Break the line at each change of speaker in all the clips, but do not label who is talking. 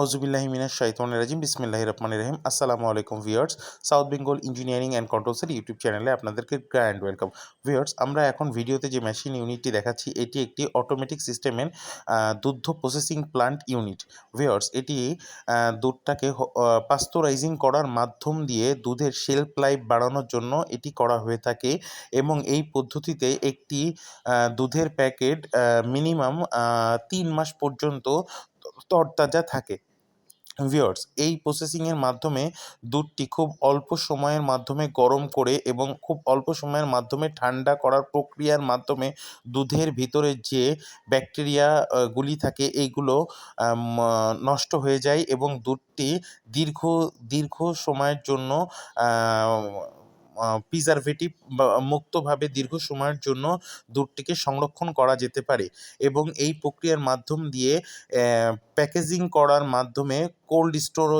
আউজুবিল্লাহি শাইতানির রাজিম, বিসমিল্লাহির রহমানির রহিম। আসসালামু আলাইকুম viewers, South Bengal Engineering and কন্ট্রোলসের YouTube চ্যানেলে আপনাদেরকে গ্র্যান্ড ওয়েলকাম ভিউয়ার্স, আমরা এখন ভিডিওতে যে মেশিন ইউনিটটি দেখাচ্ছি, এটি একটি অটোমেটিক সিস্টেমের দুগ্ধ প্রসেসিং প্লান্ট ইউনিট ভিউয়ার্স, এটি দুধটাকে পাস্তরাইজিং করার মাধ্যম দিয়ে দুধের শেলফ লাইফ বাড়ানোর জন্য এটি করা হয়ে থাকে এবং এই পদ্ধতিতে একটি দুধের প্যাকেট মিনিমাম তিন মাস পর্যন্ত তরতাজা থাকে। ভিওর্স এই প্রসেসিংয়ের মাধ্যমে দুধটি খুব অল্প সময়ের মাধ্যমে গরম করে এবং খুব অল্প সময়ের মাধ্যমে ঠান্ডা করার প্রক্রিয়ার মাধ্যমে দুধের ভিতরে যে ব্যাকটেরিয়াগুলি থাকে, এইগুলো নষ্ট হয়ে যায় এবং দুধটি দীর্ঘ দীর্ঘ সময়ের জন্য প্রিজারভেটিভ মুক্তভাবে দীর্ঘ সময়ের জন্য দুধটিকে সংরক্ষণ করা যেতে পারে এবং এই প্রক্রিয়ার মাধ্যম দিয়ে প্যাকেজিং করার মাধ্যমে কোল্ড স্টোর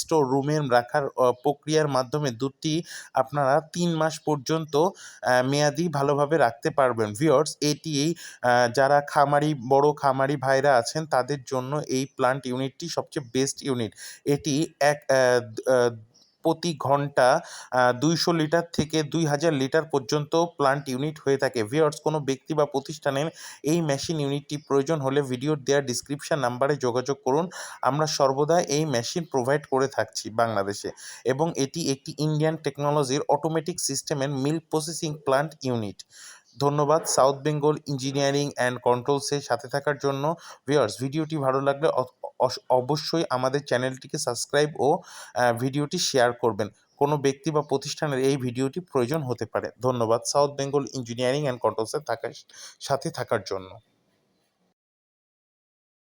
স্টোর রুমে রাখার প্রক্রিয়ার মাধ্যমে দুধটি আপনারা তিন মাস পর্যন্ত মেয়াদি ভালোভাবে রাখতে পারবেন। ভিওর্স এটি যারা খামারি, বড় খামারি ভাইরা আছেন, তাদের জন্য এই প্লান্ট ইউনিটটি সবচেয়ে বেস্ট ইউনিট এটি এক প্রতি ঘণ্টা দুইশো লিটার থেকে দুই হাজার লিটার পর্যন্ত প্লান্ট ইউনিট হয়ে থাকে। ভিওর্স কোনো ব্যক্তি বা প্রতিষ্ঠানের এই মেশিন ইউনিটটি প্রয়োজন হলে ভিডিওর দেওয়া ডিসক্রিপশন নাম্বারে যোগাযোগ করুন। আমরা সর্বদা এই মেশিন প্রোভাইড করে থাকছি বাংলাদেশে এবং এটি একটি ইন্ডিয়ান টেকনোলজির অটোমেটিক সিস্টেমের মিল্ক প্রসেসিং প্লান্ট ইউনিট ধন্যবাদ সাউথ বেঙ্গল ইঞ্জিনিয়ারিং অ্যান্ড কন্ট্রোলসের সাথে থাকার জন্য। ভিউয়ার্স, ভিডিওটি ভালো লাগলে অবশ্যই আমাদের চ্যানেলটিকে সাবস্ক্রাইব ও ভিডিওটি শেয়ার করবেন। কোনো ব্যক্তি বা প্রতিষ্ঠানের এই ভিডিওটি প্রয়োজন হতে পারে। ধন্যবাদ সাউথ বেঙ্গল ইঞ্জিনিয়ারিং অ্যান্ড কন্ট্রোলসের থাকার সাথে থাকার জন্য।